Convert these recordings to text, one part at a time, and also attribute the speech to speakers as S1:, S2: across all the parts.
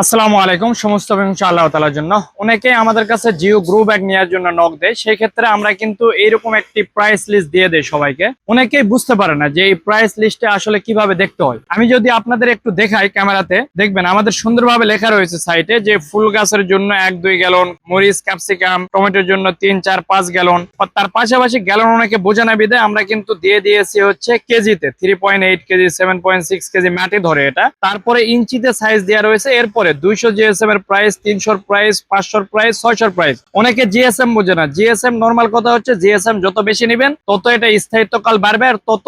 S1: আসসালামু আলাইকুম। সমস্ত আল্লাহ তালার জন্য। অনেকে আমাদের কাছে জিও গ্রো ব্যাগ নেওয়ার জন্য নক দেয়। সেই ক্ষেত্রে আমরা কিন্তু এইরকম একটি প্রাইস লিস্ট দিয়ে দেয় সবাইকে। অনেকেই বুঝতে পারে না যে এই প্রাইস লিস্টে আসলে কীভাবে দেখতে হয়। আমি যদি আপনাদের একটু দেখাই ক্যামেরাতে, দেখবেন আমাদের সুন্দরভাবে লেখা রয়েছে সাইটে যে ফুল গাছের জন্য এক, দুই গ্যালন মরিচ ক্যাপসিকাম টমেটোর জন্য তিন, চার, পাঁচ গ্যালন তার পাশাপাশি গ্যালন অনেকে বোঝে না বিদে আমরা কিন্তু দিয়ে দিয়েছি হচ্ছে কেজিতে। Three point eight KG seven point six KG মাটি ধরে এটা। তারপরে ইঞ্চিতে সাইজ দেওয়া রয়েছে। এরপরে দুইশো জিএসএম এর প্রাইস তিনশোর প্রাইস পাঁচশোর প্রাইস ছয়শোর প্রাইস অনেকে জিএসএম বোঝে না। জিএসএম নর্মাল কথা হচ্ছে জিএসএম যত বেশি নেবেন, তত এটা স্থায়িত্বকাল বাড়বে আর তত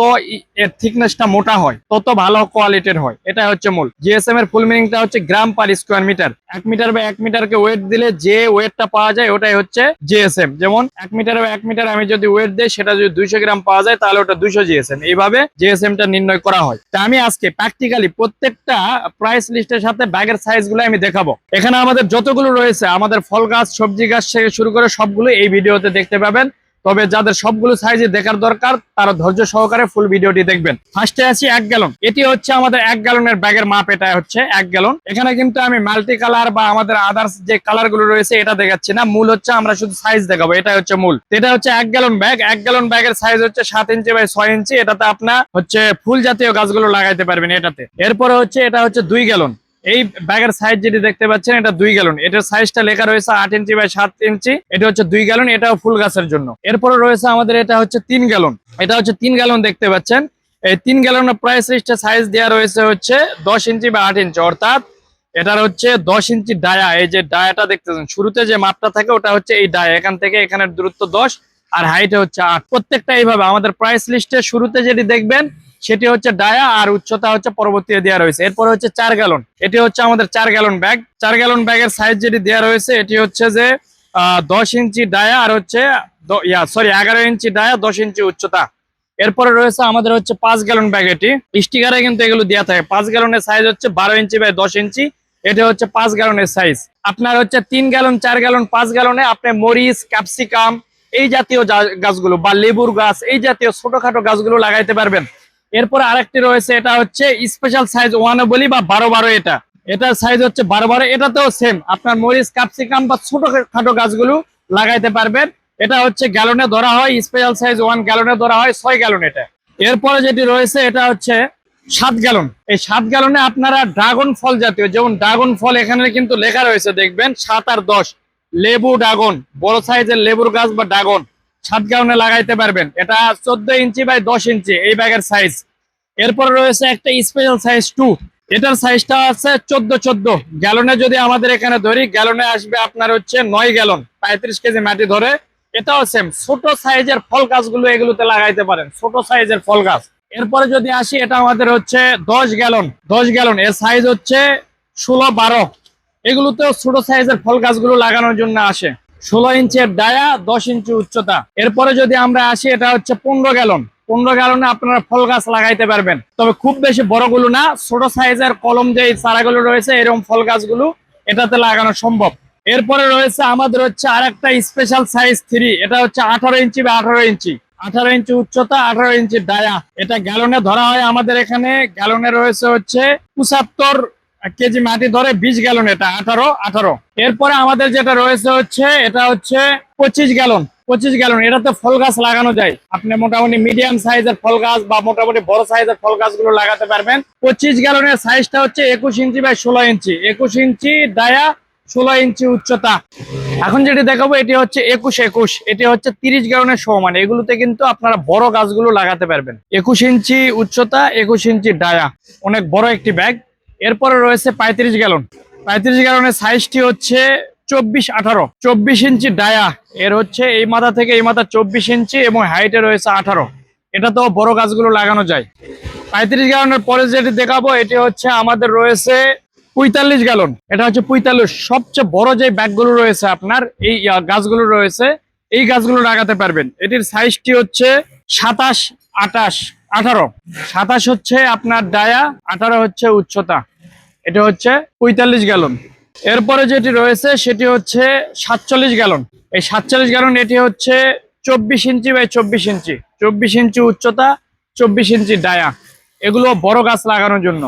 S1: এর থিকনেসটা মোটা হয়, তত ভালো কোয়ালিটির হয়। এটা হচ্ছে মূল। জিএসএম এর ফুল মিনিংটা হচ্ছে গ্রাম পার স্কোয়ার মিটার এক মিটার বা এক মিটারকে ওয়েট দিলে যে ওয়েটটা পাওয়া যায়, ওটাই হচ্ছে জিএসএম যেমন এক মিটার বা এক মিটার আমি যদি ওয়েট দিই, সেটা যদি দুইশো গ্রাম পাওয়া যায়, তাহলে ওটা দুইশো জিএসএম এইভাবে জিএসএম টা নির্ণয় করা হয়। তা আমি আজকে প্র্যাকটিক্যালি প্রত্যেকটা প্রাইস লিস্টের সাথে ব্যাগের সাইজ গুলো আমি দেখাবো। এখানে আমাদের যতগুলো রয়েছে, আমাদের ফল গাছ, সবজি গাছ থেকে শুরু করে সবগুলো এই ভিডিওতে দেখতে পাবেন। তবে যাদের সবগুলো সাইজে দেখার দরকার, তারা ধৈর্য সহকারে ফুল ভিডিওটি দেখবেন। ফার্স্টে আছি এক গ্যালন এটি হচ্ছে আমাদের এক গ্যালনের ব্যাগের মাপ, এটা হচ্ছে এক গ্যালন এখানে কিন্তু আমি মাল্টি কালার বা আমাদের আদার্স যে কালারগুলো রয়েছে, এটা দেখাচ্ছি না। মূল হচ্ছে আমরা শুধু সাইজ দেখাবো এটা হচ্ছে মূল। এটা হচ্ছে এক গ্যালন ব্যাগ এক গ্যালন ব্যাগের সাইজ হচ্ছে সাত ইঞ্চি বাই ছয় ইঞ্চি এটাতে আপনার হচ্ছে ফুল জাতীয় গাছগুলো লাগাইতে পারবেন এটাতে। এরপরে হচ্ছে, এটা হচ্ছে দুই গ্যালন এই ব্যাগের সাইজ যেটি দেখতে পাচ্ছেন, এটা দুই গ্যালন এটার সাইজটা লেখা রয়েছে আট ইঞ্চি বাই সাত ইঞ্চি। এটা হচ্ছে দুই গ্যালন এটাও ফুল গাছের জন্য। এরপরে রয়েছে আমাদের এটা হচ্ছে তিন গ্যালন এটা হচ্ছে তিন গ্যালন দেখতে পাচ্ছেন। এই তিন গ্যালনের প্রাইস লিস্টে সাইজ দেওয়া রয়েছে হচ্ছে দশ ইঞ্চি বা আট ইঞ্চি। অর্থাৎ এটার হচ্ছে দশ ইঞ্চি ডায়া। এই যে ডায়াটা দেখতেছেন, শুরুতে যে মাপটা থাকে, ওটা হচ্ছে এই ডায়া। এখান থেকে এখানের দূরত্ব দশ, আর হাইটে হচ্ছে আট। প্রত্যেকটা এইভাবে আমাদের প্রাইস লিস্টে শুরুতে যেটি দেখবেন সেটি হচ্ছে ডায়া আর উচ্চতা হচ্ছে পরবর্তীতে দেওয়া রয়েছে। এরপর হচ্ছে চার গ্যালন। এটি হচ্ছে আমাদের চার গ্যালন ব্যাগ। চার গ্যালন ব্যাগের সাইজ যেটি দেওয়া রয়েছে, এটি হচ্ছে যে দশ ইঞ্চি ডায়া আর হচ্ছে সরি এগারো ইঞ্চি ডায়া, দশ ইঞ্চি উচ্চতা। এরপরে রয়েছে আমাদের হচ্ছে পাঁচ গ্যালন ব্যাগ এটি। স্টিকারে কিন্তু এগুলো দেওয়া থাকে। পাঁচ গ্যালনের সাইজ হচ্ছে বারো ইঞ্চি বাই দশ ইঞ্চি। এটা হচ্ছে পাঁচ গ্যালনের সাইজ আপনার হচ্ছে তিন গ্যালন, চার গ্যালন, পাঁচ গ্যালনে আপনি মরিচ ক্যাপসিকাম এই জাতীয় গাছগুলো বা লেবুর গাছ, এই জাতীয় ছোটখাটো গাছগুলো লাগাইতে পারবেন। এরপরে আরেকটি রয়েছে, এটা হচ্ছে স্পেশাল সাইজ ওয়ানে বলি বা বারো বারো এটা। এটার সাইজ হচ্ছে বারো বারো এটাতেও সেম আপনার মরিচ ক্যাপসিকাম বা ছোট খাটো গাছগুলো লাগাইতে পারবেন। এটা হচ্ছে গ্যালনে ধরা হয় স্পেশাল সাইজ ওয়ান গ্যালনে ধরা হয়, ছয় গ্যালন এটা। এরপরে যেটি রয়েছে, এটা হচ্ছে সাত গ্যালন এই সাত গ্যালনে আপনারা ড্রাগন ফল জাতীয়, যেমন ড্রাগন ফল এখানে কিন্তু লেখা রয়েছে, দেখবেন, সাত আর দশ। লেবু ড্রাগন বড় সাইজের লেবুর গাছ বা ড্রাগন সাত গ্যালনে লাগাইতে পারবেন। এটা চোদ্দ ইঞ্চি বাই দশ ইঞ্চি, এই ব্যাগের সাইজ এরপর রয়েছে একটা স্পেশাল সাইজ টু এটার সাইজটা আছে চোদ্দ চোদ্দ। গ্যালনে যদি আমাদের এখানে ধরি, গ্যালনে আসবে আপনার হচ্ছে নয় গ্যালন, পঁয়ত্রিশ কেজি মাটি ধরে। এটাও সেম ছোট সাইজের ফল গাছগুলো এগুলোতে লাগাইতে পারেন। ছোট সাইজের ফল গাছ। এরপরে যদি আসি, এটা আমাদের হচ্ছে দশ গ্যালন। দশ গ্যালন, এর সাইজ হচ্ছে ষোলো বারো। এগুলোতেও ছোট সাইজের ফল গাছগুলো লাগানোর জন্য আসে। ষোলো ইঞ্চের ডায়া, দশ ইঞ্চি উচ্চতা। এরপরে যদি আমরা আসি, এটা হচ্ছে পনেরো গ্যালন। পনেরো গ্যালনে আপনারা ফল গাছ লাগাইতে পারবেন। তবে খুব বেশি বড়গুলো না, ছোট সাইজের কলম যে চারাগুলো রয়েছে, এরকম ফল গাছগুলো এটাতে লাগানো সম্ভব। এরপরে রয়েছে আমাদের হচ্ছে আরেকটা স্পেশাল সাইজ থ্রি এটা হচ্ছে আঠারো ইঞ্চি বা আঠারো ইঞ্চি। আঠারো ইঞ্চি উচ্চতা, আঠারো ইঞ্চি ডায়া। এটা গ্যালনে ধরা হয় আমাদের এখানে। গ্যালনে রয়েছে হচ্ছে পঁচাত্তর কেজি মাটি ধরে বিশ গ্যালন এটা, আঠারো আঠারো। এরপরে আমাদের যেটা রয়েছে হচ্ছে, এটা হচ্ছে পঁচিশ গ্যালন পঁচিশ গ্যালন। এটাতে ফল গাছ লাগানো যায়। আপনি মোটামুটি মিডিয়াম সাইজের ফল গাছ বা মোটামুটি বড় সাইজের ফল গাছগুলো লাগাতে পারবেন। পঁচিশ গ্যালনের সাইজটা হচ্ছে একুশ ইঞ্চি বাই ষোলো ইঞ্চি। একুশ ইঞ্চি ডায়া, ষোলো ইঞ্চি উচ্চতা। এখন যেটি দেখাবো, এটি হচ্ছে একুশ একুশ। এটি হচ্ছে তিরিশ গ্যালনের সমান। এগুলোতে কিন্তু আপনারা বড় গাছগুলো লাগাতে পারবেন। একুশ ইঞ্চি উচ্চতা, একুশ ইঞ্চি ডায়া। অনেক বড় একটি ব্যাগ। এরপরে রয়েছে পঁয়ত্রিশ গ্যালন। পঁয়ত্রিশ গ্যালনের সাইজটি হচ্ছে চব্বিশ আঠারো। চব্বিশ ইঞ্চি ডায়া, এর হচ্ছে এই মাথা থেকে এই মাথা চব্বিশ ইঞ্চি এবং হাইটে রয়েছে আঠারো। এটা তো বড় গাছগুলো লাগানো যায়। পঁয়ত্রিশ গ্যালনের পরে যেটি দেখাবো, এটি হচ্ছে আমাদের রয়েছে পঁয়তাল্লিশ গ্যালন। এটা হচ্ছে পঁয়তাল্লিশ। সবচেয়ে বড় যে ব্যাগগুলো রয়েছে আপনার, এই গাছগুলো রয়েছে, এই গাছগুলো লাগাতে পারবেন। এটির সাইজটি হচ্ছে সাতাশ আটাশ আঠারো। সাতাশ হচ্ছে আপনার ডায়া, আঠারো হচ্ছে উচ্চতা। এটা হচ্ছে পঁয়তাল্লিশ গ্যালন। এরপরে যেটি রয়েছে, সেটি হচ্ছে সাতচল্লিশ গ্যালন। এই সাতচল্লিশ গ্যালন, এটি হচ্ছে চব্বিশ ইঞ্চি বাই চব্বিশ ইঞ্চি। চব্বিশ ইঞ্চি উচ্চতা, চব্বিশ ইঞ্চি ডায়া। এগুলো বড় গাছ লাগানোর জন্য।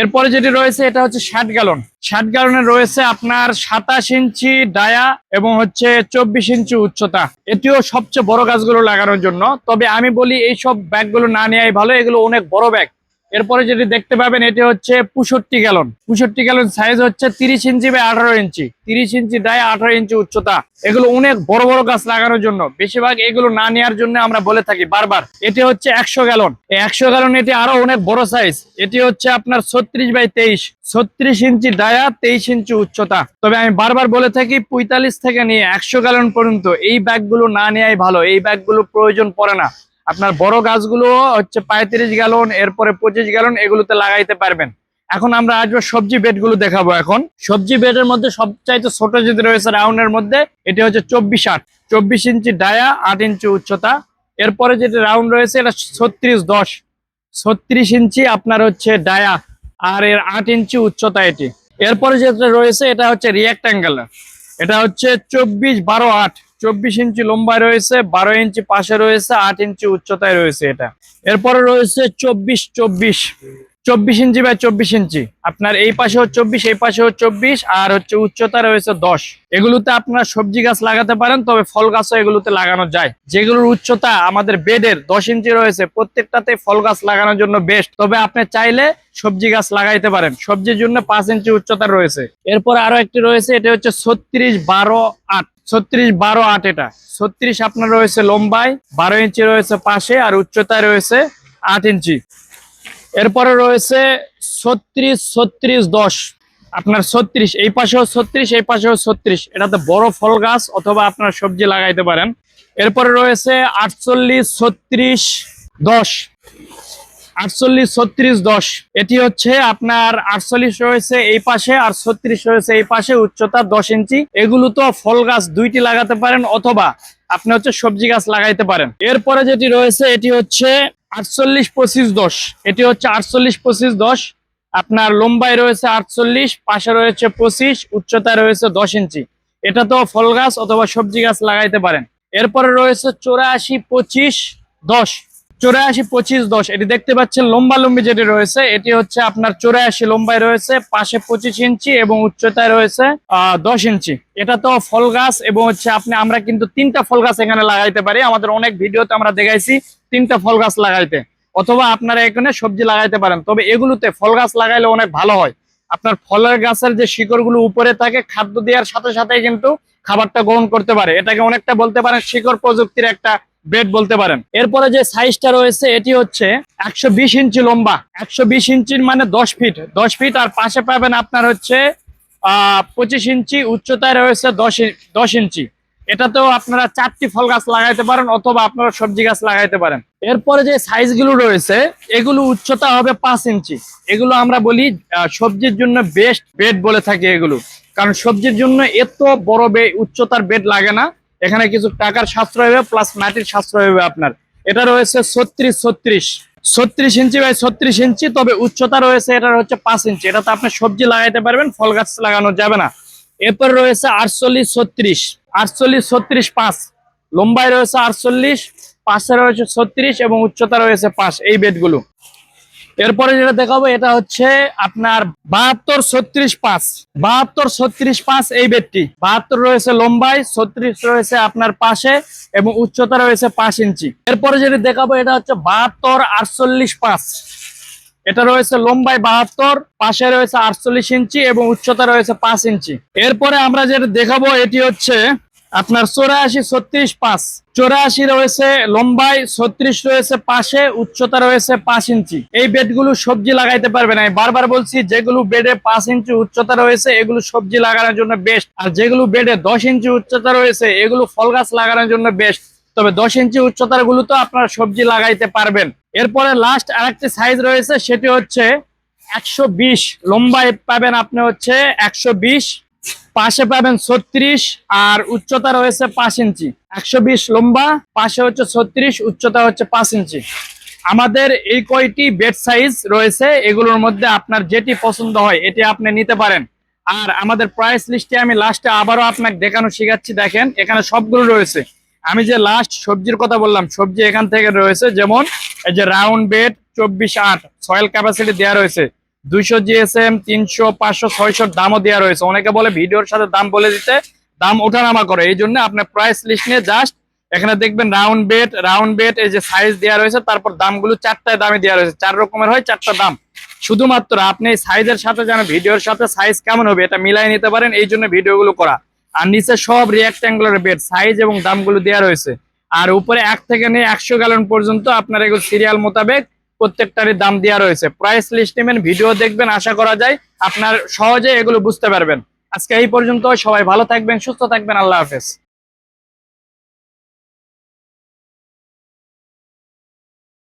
S1: এরপরে যেটি রয়েছে, এটা হচ্ছে ষাট গ্যালন। ষাট গ্যালনে রয়েছে আপনার সাতাশ ইঞ্চি ডায়া এবং হচ্ছে চব্বিশ ইঞ্চি উচ্চতা। এটিও সবচেয়ে বড় গাছগুলো লাগানোর জন্য। তবে আমি বলি এই সব ব্যাগগুলো না নেওয়াই ভালো। এগুলো অনেক বড় ব্যাগ। এরপরে যেটি দেখতে পাবেন, এটি হচ্ছে পঁয়ষট্টি গ্যালন পঁয়ষট্টি গ্যালন সাইজ হচ্ছে তিরিশ ইঞ্চি বা আঠারো ইঞ্চি। তিরিশ ইঞ্চি ডায় আঠারো ইঞ্চি উচ্চতা। এগুলো অনেক বড় বড় গাছ লাগানোর জন্য। বেশিরভাগ এগুলো না নেওয়ার জন্য আমরা বলে থাকি বারবার। এটি হচ্ছে একশো গ্যালন একশো গ্যালন এটি আরও অনেক বড় সাইজ এটি হচ্ছে আপনার ছত্রিশ বাই তেইশ। ছত্রিশ ইঞ্চি ডায়া তেইশ ইঞ্চি উচ্চতা। তবে আমি বারবার বলে থাকি, পঁয়তাল্লিশ থেকে নিয়ে একশো গ্যালন পর্যন্ত এই ব্যাগগুলো না নেওয়াই ভালো। এই ব্যাগগুলো প্রয়োজন পড়ে না। আপনার বড় গাছগুলো হচ্ছে পঁয়ত্রিশ গ্যালন, এরপরে পঁচিশ গ্যালন, এগুলোতে লাগাইতে পারবেন। এখন আমরা আসব সবজি বেডগুলো দেখাবো এখন। সবজি বেডের মধ্যে সবচাইতে ছোট যদি রয়েছে রাউন্ডের মধ্যে, এটি হচ্ছে চব্বিশ আট। চব্বিশ ইঞ্চি ডায়া, আট ইঞ্চি উচ্চতা। এরপরে যেটি রাউন্ড রয়েছে, এটা ছত্রিশ দশ। ছত্রিশ ইঞ্চি আপনার হচ্ছে ডায়া, আর এর আট ইঞ্চি উচ্চতা এটি। এরপরে যেটা রয়েছে, এটা হচ্ছে রিয়াক্টাঙ্গেল এটা হচ্ছে চব্বিশ বারো আট। চব্বিশ ইঞ্চি লম্বায় রয়েছে, বারো ইঞ্চি পাশে রয়েছে, আট ইঞ্চি উচ্চতায় রয়েছে এটা। এরপরে রয়েছে চব্বিশ চব্বিশ। চব্বিশ ইঞ্চি বাই চব্বিশ ইঞ্চি। আপনার এই পাশেও চব্বিশ, এই পাশেও চব্বিশ, আর হচ্ছে উচ্চতা রয়েছে দশ। এগুলোতে আপনারা সবজি গাছ লাগাতে পারেন, তবে ফল গাছও এগুলোতে লাগানো যায়। যেগুলোর উচ্চতা আমাদের বেডের দশ ইঞ্চি রয়েছে, প্রত্যেকটাতে ফল গাছ লাগানোর জন্য বেস্ট তবে আপনি চাইলে সবজি গাছ লাগাইতে পারেন। সবজির জন্য পাঁচ ইঞ্চি উচ্চতা রয়েছে। এরপর আরও একটি রয়েছে, এটা হচ্ছে ছত্রিশ বারো আট। ছত্রিশ বারো আট এটা। ছত্রিশ আপনার রয়েছে লম্বায়, বারো ইঞ্চি রয়েছে পাশে আর উচ্চতায় রয়েছে আট ইঞ্চি। এরপরে রয়েছে ছত্রিশ ছত্রিশ, দশ। আপনার ছত্রিশ, এই পাশেও ছত্রিশ, এই পাশেও ছত্রিশ। এটাতে বড় ফল গাছ অথবা আপনার সবজি লাগাইতে পারেন। এরপরে রয়েছে আটচল্লিশ, ছত্রিশ, দশ। আটচল্লিশ, ছত্রিশ, দশ। এটি হচ্ছে আপনার আটচল্লিশ রয়েছে এই পাশে আর ছত্রিশ রয়েছে এই পাশে উচ্চতা দশ ইঞ্চি। এগুলো তো ফল গাছ দুইটি লাগাতে পারেন অথবা আপনি হচ্ছে সবজি গাছ লাগাইতে পারেন। এরপরে যেটি রয়েছে, এটি হচ্ছে আটচল্লিশ, পঁচিশ, দশ। এটি হচ্ছে আটচল্লিশ, পঁচিশ, দশ। আপনার লম্বায় রয়েছে আটচল্লিশ, পাশে রয়েছে পঁচিশ, উচ্চতায় রয়েছে দশ ইঞ্চি। এটা তো ফল গাছ অথবা সবজি গাছ লাগাইতে পারেন। এরপরে রয়েছে চৌরাশি, পঁচিশ, দশ। চৌরাশি পঁচিশ দশ। এটি দেখতে পাচ্ছেন লম্বা লম্বি যেটি রয়েছে, এটি হচ্ছে আপনার চৌরাশি লম্বায় রয়েছে, পাশে পঁচিশ ইঞ্চি এবং উচ্চতায় রয়েছে দশ ইঞ্চি। এটা তো ফল গাছ এবং হচ্ছে আপনি, আমরা কিন্তু তিনটা ফল গাছ এখানে লাগাইতে পারি। আমাদের অনেক ভিডিওতে আমরা দেখাইছি তিনটা ফল গাছ লাগাইতে। অথবা আপনারা এখানে সবজি লাগাইতে পারেন। তবে এগুলোতে ফল গাছ লাগাইলে অনেক ভালো হয়। আপনার ফলের গাছের যে শিকড়গুলো উপরে থাকে, খাদ্য দেওয়ার সাথে সাথে কিন্তু খাবারটা গ্রহণ করতে পারে। এটাকে অনেকটা বলতে পারেন শিকড় প্রযুক্তির একটা বেড বলতে পারেন। এরপরে যে সাইজটা রয়েছে, এটি হচ্ছে একশো বিশ ইঞ্চি লম্বা। একশো বিশ ইঞ্চির মানে দশ ফিট দশ ফিট আর পাশে পাবেন আপনার হচ্ছে পঁচিশ ইঞ্চি, উচ্চতায় রয়েছে দশ দশ ইঞ্চি। এটাতেও আপনারা চারটি ফল গাছ লাগাইতে পারেন অথবা আপনারা সবজি গাছ লাগাইতে পারেন। এরপরে যে সাইজগুলো রয়েছে, এগুলো উচ্চতা হবে পাঁচ ইঞ্চি। এগুলো আমরা বলি সবজির জন্য বেস্ট বেড বলে থাকি এগুলো। কারণ সবজির জন্য এত বড় বে উচ্চতার বেড লাগে না। এখানে কিছু টাকার সাশ্রয় হবে প্লাস মাটির সাশ্রয় হবে আপনার। এটা রয়েছে ছত্রিশ ছত্রিশ। ছত্রিশ ইঞ্চি বাই ছত্রিশ ইঞ্চি, তবে উচ্চতা রয়েছে এটা হচ্ছে পাঁচ ইঞ্চি। এটাতে আপনি সবজি লাগাইতে পারবেন, ফল গাছ লাগানো যাবে না। এরপর রয়েছে আটচল্লিশ, ছত্রিশ। আটচল্লিশ, ছত্রিশ, পাঁচ। লম্বায় রয়েছে আটচল্লিশ, পাশে রয়েছে ছত্রিশ এবং উচ্চতা রয়েছে পাঁচ, এই বেডগুলো। এরপরে যেটা দেখাবো, এটা হচ্ছে আপনার বাহাত্তর ছত্রিশ পাঁচ। বাহাত্তর ছত্রিশ পাঁচ এই বেডটি। বাহাত্তর রয়েছে লম্বায়, ছত্রিশ রয়েছে আপনার পাশে এবং উচ্চতা রয়েছে পাঁচ ইঞ্চি। এরপরে যেটা দেখাবো, এটা হচ্ছে বাহাত্তর আটচল্লিশ পাঁচ। এটা রয়েছে লম্বায় বাহাত্তর, পাশে রয়েছে আটচল্লিশ ইঞ্চি এবং উচ্চতা রয়েছে পাঁচ ইঞ্চি। এরপরে আমরা যেটা দেখাবো, এটি হচ্ছে আপনার চৌরাশি, ছত্রিশ, পাঁচ। চৌরাশি রয়েছে লম্বায়, ছত্রিশ রয়েছে পাশে, উচ্চতা রয়েছে পাঁচ ইঞ্চি। এই বেডগুলো সবজি লাগাইতে পারবে না বারবার বলছি, যেগুলো বেডে পাঁচ ইঞ্চি উচ্চতা রয়েছে, এগুলো সবজি লাগানোর জন্য বেস্ট আর যেগুলো বেডে দশ ইঞ্চি উচ্চতা রয়েছে, এগুলো ফল গাছ লাগানোর জন্য বেস্ট তবে দশ ইঞ্চি উচ্চতারগুলো তো আপনারা সবজি লাগাইতে পারবেন। এরপরে লাস্ট আরেকটি সাইজ রয়েছে, সেটি হচ্ছে একশো বিশ। লম্বায় পাবেন আপনি হচ্ছে একশো বিশ। পাশে পাবেন ছত্রিশ, আর উচ্চতা রয়েছে পাঁচ ইঞ্চি। একশো বিশ লম্বা, পাশে হচ্ছে ছত্রিশ, উচ্চতা হচ্ছে পাঁচ ইঞ্চি। আমাদের এই কয়টি বেড সাইজ রয়েছে, এগুলোর মধ্যে আপনার যেটি পছন্দ হয়, এটি আপনি নিতে পারেন। আর আমাদের প্রাইস লিস্টে আমি লাস্টে আবারও আপনাকে দেখানো শিখাচ্ছি, দেখেন, এখানে সবগুলো রয়েছে। আমি যে লাস্ট সবজির কথা বললাম, সবজি এখান থেকে রয়েছে, যেমন এই যে রাউন্ড বেড চব্বিশ আট সয়েল ক্যাপাসিটি দেওয়া রয়েছে। দুইশো জিএসএম, তিনশো, পাঁচশো, ছয়শোর দামও দেওয়া রয়েছে। অনেকে বলে ভিডিওর সাথে দাম বলে দিতে, দাম ওঠানামা করে। এই জন্য আপনার প্রাইস লিস্ট নিয়ে জাস্ট এখানে দেখবেন রাউন্ড বেড রাউন্ড বেড এই যে সাইজ দেওয়া রয়েছে, তারপর দামগুলো চারটায় দামে দেওয়া রয়েছে। চার রকমের হয়, চারটা দাম। শুধুমাত্র আপনি সাইজের সাথে যেন ভিডিওর সাথে সাইজ কেমন হবে, এটা মিলাই নিতে পারেন। এই জন্য ভিডিওগুলো করা। আর নিচে সব রিয়াক্ট্যাঙ্গুলার বেড সাইজ এবং দামগুলো দেওয়া রয়েছে। আর উপরে এক থেকে নিয়ে একশো গ্যালন পর্যন্ত আপনার এগুলো সিরিয়াল মোতাবেক প্রত্যেকটারই দাম দেওয়া রয়েছে। প্রাইস লিস্ট নেবেন ভিডিও দেখবেন, আশা করা যায় আপনার সহজে এগুলো বুঝতে পারবেন। আজকে এই পর্যন্ত সবাই ভালো থাকবেন, সুস্থ থাকবেন, আল্লাহ হাফেজ।